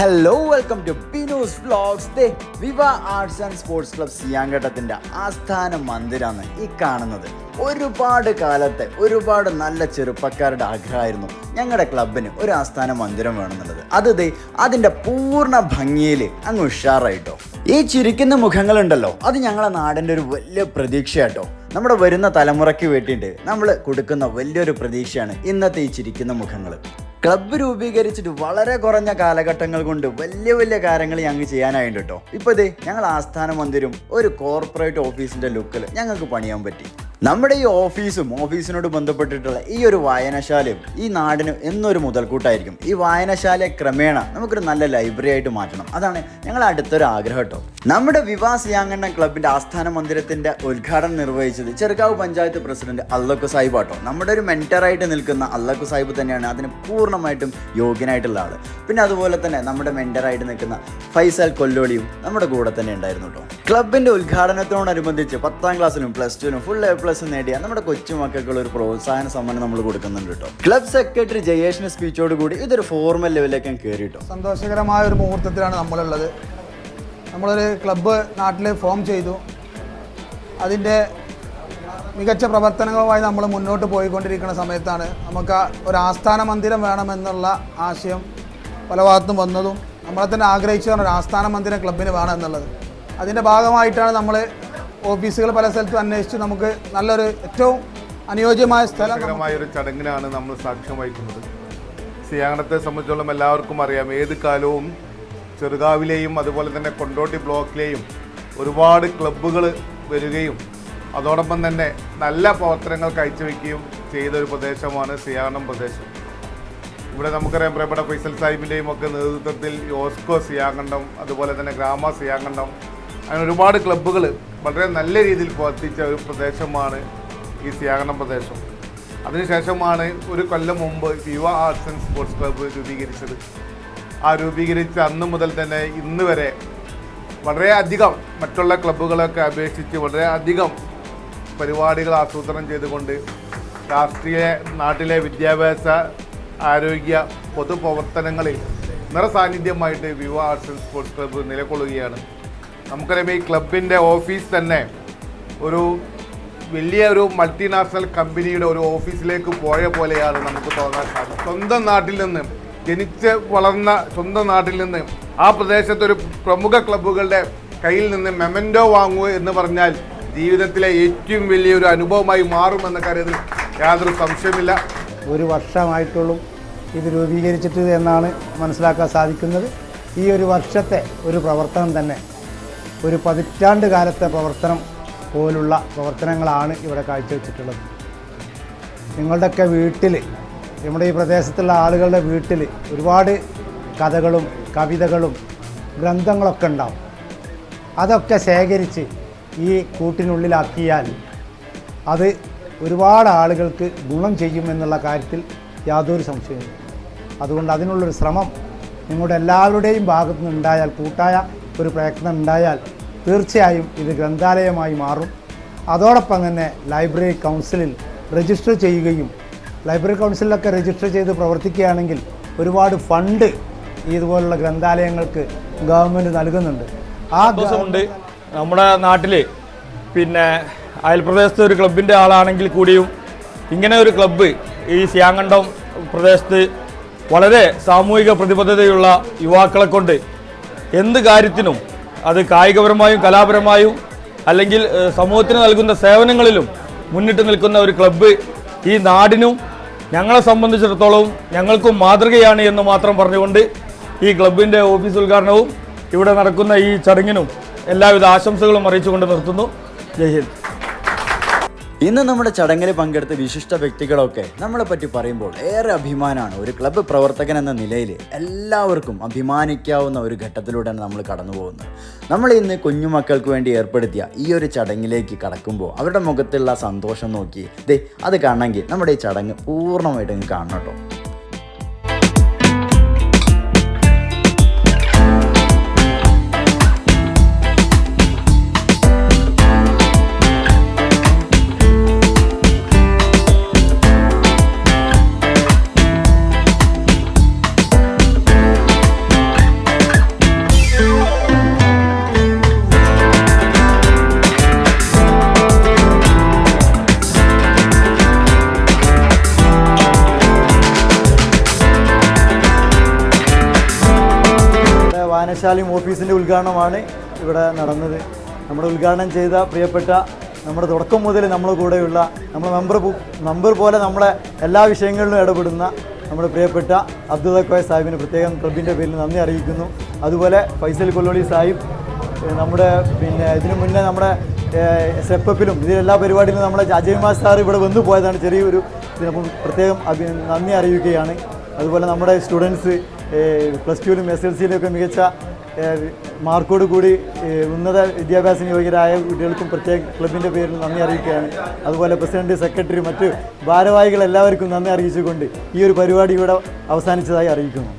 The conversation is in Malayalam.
Hello welcome to Binu's vlogs they Viva arts and sports club സിയാങ്കട്ടത്തിന്റെ ആസ്ഥാന മന്ദിരമാണ് ഈ കാണുന്നത്. ഒരുപാട് കാലത്തെ ഒരുപാട് നല്ല ചെറുപ്പക്കാരുടെ ആഗ്രഹമായിരുന്നു ഞങ്ങളുടെ ക്ലബിന് ഒരു ആസ്ഥാന മന്ദിരം വേണമെന്നുള്ളത്. അത് ദേ അതിന്റെ പൂർണ ഭംഗിയിൽ അങ്ങ് ഉഷാറായിട്ടോ. ഈ ചിരിക്കുന്ന മുഖങ്ങളുണ്ടല്ലോ അത് ഞങ്ങളുടെ നാടിന്റെ ഒരു വലിയ പ്രതീക്ഷയാട്ടോ. നമ്മുടെ വരുന്ന തലമുറയ്ക്ക് വേണ്ടിയിട്ട് നമ്മൾ കൊടുക്കുന്ന വലിയൊരു പ്രതീക്ഷയാണ് ഇന്നത്തെ ഈ ചിരിക്കുന്ന മുഖങ്ങൾ ക്ലബ്ബ് രൂപീകരിച്ചിട്ട് വളരെ കുറഞ്ഞ കാലഘട്ടങ്ങൾ കൊണ്ട് വലിയ വലിയ കാര്യങ്ങൾ ഞങ്ങൾ ചെയ്യാനായിട്ട് കേട്ടോ ഇപ്പോൾ ഇതേ ഞങ്ങൾ ആസ്ഥാന മന്ദിരം ഒരു കോർപ്പറേറ്റ് ഓഫീസിന്റെ ലുക്കിൽ ഞങ്ങൾക്ക് പണിയാൻ പറ്റി. നമ്മുടെ ഈ ഓഫീസും ഓഫീസിനോട് ബന്ധപ്പെട്ടിട്ടുള്ള ഈ ഒരു വായനശാലയും ഈ നാടിനും എന്നൊരു മുതൽക്കൂട്ടായിരിക്കും. ഈ വായനശാല ക്രമേണ നമുക്കൊരു നല്ല ലൈബ്രറി ആയിട്ട് മാറ്റണം. അതാണ് ഞങ്ങൾ അടുത്തൊരു ആഗ്രഹം കേട്ടോ നമ്മുടെ വിവാസ് യാങ്കണ്ണൻ ക്ലബിന്റെ ആസ്ഥാന മന്ദിരത്തിന്റെ ഉദ്ഘാടനം നിർവഹിച്ചത് ചെറുകാവ് പഞ്ചായത്ത് പ്രസിഡന്റ് അല്ലക്കു സാഹിബ് ആട്ടോ. നമ്മുടെ ഒരു മെന്ററായിട്ട് നിൽക്കുന്ന അല്ലക്കു സാഹിബ് തന്നെയാണ് അതിന് പൂർണമായിട്ടും യോഗ്യനായിട്ടുള്ള ആൾ. പിന്നെ അതുപോലെ തന്നെ നമ്മുടെ മെന്ററായിട്ട് നിൽക്കുന്ന ഫൈസൽ കൊല്ലോളിയും നമ്മുടെ കൂടെ തന്നെ ഉണ്ടായിരുന്നു കേട്ടോ ക്ലബിന്റെ ഉദ്ഘാടനത്തോടനുബന്ധിച്ച് പത്താം ക്ലാസ്സിലും പ്ലസ് ടുവിനും ഫുൾ എ പ്ലസ് നേടിയ നമ്മുടെ കൊച്ചുമക്കൾക്കുള്ള ഒരു പ്രോത്സാഹന സമ്മാനം നമ്മൾ കൊടുക്കുന്നുണ്ട് കേട്ടോ. ക്ലബ് സെക്രട്ടറി ജയേഷിന്റെ സ്പീച്ചോട് കൂടി ഇതൊരു ഫോർമൽ ലെവലിലേക്ക് കയറി സന്തോഷകരമായ ഒരു മുഹൂർത്തത്തിലാണ് നമ്മളുള്ളത്. നമ്മളൊരു ക്ലബ്ബ് നാട്ടിൽ ഫോം ചെയ്തു. അതിന്റെ മികച്ച പ്രവർത്തനങ്ങളുമായി നമ്മൾ മുന്നോട്ട് പോയിക്കൊണ്ടിരിക്കുന്ന സമയത്താണ് നമുക്ക് ഒരു ആസ്ഥാന മന്ദിരം വേണമെന്നുള്ള ആശയം പല ഭാഗത്തും വന്നതും. നമ്മളെ തന്നെ ആഗ്രഹിച്ചതാണ് ഒരു ആസ്ഥാന മന്ദിരം ക്ലബിന് വേണം എന്നുള്ളത്. അതിന്റെ ഭാഗമായിട്ടാണ് നമ്മൾ ഓഫീസുകൾ പല സ്ഥലത്തും അന്വേഷിച്ച് നമുക്ക് നല്ലൊരു ഏറ്റവും അനുയോജ്യമായ സ്ഥലം ഒരു ചടങ്ങിനാണ് നമ്മൾ സാക്ഷ്യം വഹിക്കുന്നത്. സിയാങ്കണത്തെ സംബന്ധിച്ചോളം എല്ലാവർക്കും അറിയാം. ഏത് കാലവും ചെറുകാവിലെയും അതുപോലെ തന്നെ കൊണ്ടോട്ടി ബ്ലോക്കിലെയും ഒരുപാട് ക്ലബ്ബുകൾ വരികയും അതോടൊപ്പം തന്നെ നല്ല പ്രവർത്തനങ്ങൾ കാഴ്ചവെക്കുകയും ചെയ്ത ഒരു പ്രദേശമാണ് സിയാങ്ങണം പ്രദേശം. ഇവിടെ നമുക്കറിയാം പ്രിയപ്പെട്ട ഫൈസൽ സാഹിബിന്റെയും ഒക്കെ നേതൃത്വത്തിൽ യോസ്കോ സിയാങ്കണ്ടം അതുപോലെ തന്നെ ഗ്രാമ സിയാങ്കണ്ടം അങ്ങനെ ഒരുപാട് ക്ലബ്ബുകൾ വളരെ നല്ല രീതിയിൽ പ്രവർത്തിച്ച ഒരു പ്രദേശമാണ് ഈ സിയാകണം പ്രദേശം. അതിനുശേഷമാണ് ഒരു കൊല്ലം മുമ്പ് യുവ ആർട്സ് ആൻഡ് സ്പോർട്സ് ക്ലബ്ബ് രൂപീകരിച്ചത്. ആ രൂപീകരിച്ച അന്ന് മുതൽ തന്നെ ഇന്ന് വരെ വളരെയധികം മറ്റുള്ള ക്ലബ്ബുകളൊക്കെ അപേക്ഷിച്ച് വളരെയധികം പരിപാടികൾ ആസൂത്രണം ചെയ്തുകൊണ്ട് രാഷ്ട്രീയ നാട്ടിലെ വിദ്യാഭ്യാസ ആരോഗ്യ പൊതുപ്രവർത്തനങ്ങളിൽ നിറസാന്നിധ്യമായിട്ട് Yuva arts and sports club നിലകൊള്ളുകയാണ്. നമുക്കറിയാം ഈ ക്ലബിന്റെ ഓഫീസ് തന്നെ ഒരു വലിയ ഒരു മൾട്ടിനാഷണൽ കമ്പനിയുടെ ഒരു ഓഫീസിലേക്ക് പോയ പോലെയാണ് നമുക്ക് തോന്നാൻ സാധിക്കും സ്വന്തം നാട്ടിൽ നിന്ന് ജനിച്ച് വളർന്ന സ്വന്തം നാട്ടിൽ നിന്ന് ആ പ്രദേശത്തെ ഒരു പ്രമുഖ ക്ലബ്ബുകളുടെ കയ്യിൽ നിന്ന് മെമന്റോ വാങ്ങുക എന്ന് പറഞ്ഞാൽ ജീവിതത്തിലെ ഏറ്റവും വലിയൊരു അനുഭവമായി മാറുമെന്ന കാര്യത്തിൽ യാതൊരു സംശയമില്ല ഒരു വർഷമായിട്ടുള്ളൂ ഇത് രൂപീകരിച്ചിട്ട് എന്നാണ് മനസ്സിലാക്കാൻ സാധിക്കുന്നത്. ഈ ഒരു വർഷത്തെ ഒരു പ്രവർത്തനം തന്നെ ഒരു പതിറ്റാണ്ട് കാലത്തെ പ്രവർത്തനം പോലുള്ള പ്രവർത്തനങ്ങളാണ് ഇവിടെ കാഴ്ചവെച്ചിട്ടുള്ളത്. നിങ്ങളുടെയൊക്കെ വീട്ടിൽ നമ്മുടെ ഈ പ്രദേശത്തുള്ള ആളുകളുടെ വീട്ടിൽ ഒരുപാട് കഥകളും കവിതകളും ഗ്രന്ഥങ്ങളൊക്കെ ഉണ്ടാവും. അതൊക്കെ ശേഖരിച്ച് ഈ കൂട്ടിനുള്ളിലാക്കിയാൽ അത് ഒരുപാട് ആളുകൾക്ക് ഗുണം ചെയ്യുമെന്നുള്ള കാര്യത്തിൽ യാതൊരു സംശയമില്ല അതുകൊണ്ട് അതിനുള്ളൊരു ശ്രമം നിങ്ങളുടെ എല്ലാവരുടെയും ഭാഗത്തു നിന്നുണ്ടായാൽ കൂട്ടായ ഒരു പ്രയത്നം ഉണ്ടായാൽ തീർച്ചയായും ഇത് ഗ്രന്ഥാലയമായി മാറും. അതോടൊപ്പം തന്നെ ലൈബ്രറി കൗൺസിലിൽ രജിസ്റ്റർ ചെയ്യുകയും ലൈബ്രറി കൗൺസിലൊക്കെ രജിസ്റ്റർ ചെയ്ത് പ്രവർത്തിക്കുകയാണെങ്കിൽ ഒരുപാട് ഫണ്ട് ഇതുപോലുള്ള ഗ്രന്ഥാലയങ്ങൾക്ക് ഗവൺമെന്റ് നൽകുന്നുണ്ട്. ആ ദിവസമുണ്ട് നമ്മുടെ നാട്ടിൽ പിന്നെ അയൽപ്രദേശത്തെ ഒരു ക്ലബിന്റെ ആളാണെങ്കിൽ കൂടിയും ഇങ്ങനെ ഒരു ക്ലബ്ബ് ഈ സിയാങ്കണ്ടം പ്രദേശത്ത് വളരെ സാമൂഹിക പ്രതിബദ്ധതയുള്ള യുവാക്കളെ കൊണ്ട് എന്ത് കാര്യത്തിനും അത് കായികപരമായും കലാപരമായും അല്ലെങ്കിൽ സമൂഹത്തിന് നൽകുന്ന സേവനങ്ങളിലും മുന്നിട്ട് നിൽക്കുന്ന ഒരു ക്ലബ്ബ് ഈ നാടിനും ഞങ്ങളെ സംബന്ധിച്ചിടത്തോളം ഞങ്ങൾക്കും മാതൃകയാണ് എന്ന് മാത്രം പറഞ്ഞുകൊണ്ട് ഈ ക്ലബിന്റെ ഓഫീസ് ഉദ്ഘാടനവും ഇവിടെ നടക്കുന്ന ഈ ചടങ്ങിനും എല്ലാവിധ ആശംസകളും അറിയിച്ചുകൊണ്ട് നിർത്തുന്നു. ജയ് ഹിന്ദ്. ഇന്ന് നമ്മുടെ ചടങ്ങിൽ പങ്കെടുത്ത വിശിഷ്ട വ്യക്തികളൊക്കെ നമ്മളെ പറ്റി പറയുമ്പോൾ ഏറെ അഭിമാനമാണ്. ഒരു ക്ലബ്ബ് പ്രവർത്തകൻ എന്ന നിലയിൽ എല്ലാവർക്കും അഭിമാനിക്കാവുന്ന ഒരു ഘട്ടത്തിലൂടെയാണ് നമ്മൾ കടന്നു പോകുന്നത്. നമ്മൾ ഇന്ന് കുഞ്ഞുമക്കൾക്ക് വേണ്ടി ഏർപ്പെടുത്തിയ ഈ ഒരു ചടങ്ങിലേക്ക് കടക്കുമ്പോൾ അവരുടെ മുഖത്തുള്ള സന്തോഷം നോക്കി ദേ അത് കാണണമെങ്കിൽ നമ്മുടെ ഈ ചടങ്ങ് പൂർണമായിട്ടും കാണണം കേട്ടോ. വായനശാലയും ഓഫീസിന്റെ ഉദ്ഘാടനമാണ് ഇവിടെ നടന്നത്. നമ്മൾ ഉദ്ഘാടനം ചെയ്ത പ്രിയപ്പെട്ട നമ്മുടെ തുടക്കം മുതൽ നമ്മൾ കൂടെയുള്ള നമ്മൾ മെമ്പർ മെമ്പർ പോലെ നമ്മളെ എല്ലാ വിഷയങ്ങളിലും ഇടപെടുന്ന നമ്മുടെ പ്രിയപ്പെട്ട അബ്ദുൽ കോയ സാഹിബിന് പ്രത്യേകം ക്ലബിന്റെ പേരിൽ നന്ദി അറിയിക്കുന്നു. അതുപോലെ ഫൈസൽ കൊല്ലോളി സാഹിബ് നമ്മുടെ പിന്നെ ഇതിനു മുന്നേ നമ്മുടെ സെപ്പപ്പിലും ഇതിലെല്ലാ പരിപാടിയിലും നമ്മുടെ അജയ്മാ സാർ ഇവിടെ വന്നു പോയതാണ് ചെറിയൊരു ഇതിനപ്പം പ്രത്യേകം അഭി നന്ദി അറിയിക്കുകയാണ്. അതുപോലെ നമ്മുടെ സ്റ്റുഡൻസ് പ്ലസ് ടുവിലും എസ് എൽ സിയിലും ഒക്കെ മികച്ച മാർക്കോട് കൂടി ഉന്നത വിദ്യാഭ്യാസ യോഗ്യരായ കുട്ടികൾക്കും പ്രത്യേക ക്ലബിന്റെ പേരിൽ നന്ദി അറിയിക്കുകയാണ്. അതുപോലെ പ്രസിഡന്റ് സെക്രട്ടറി മറ്റ് ഭാരവാഹികൾ എല്ലാവർക്കും നന്ദി അറിയിച്ചുകൊണ്ട് ഈ ഒരു പരിപാടി ഇവിടെ അവസാനിച്ചതായി അറിയിക്കുന്നു.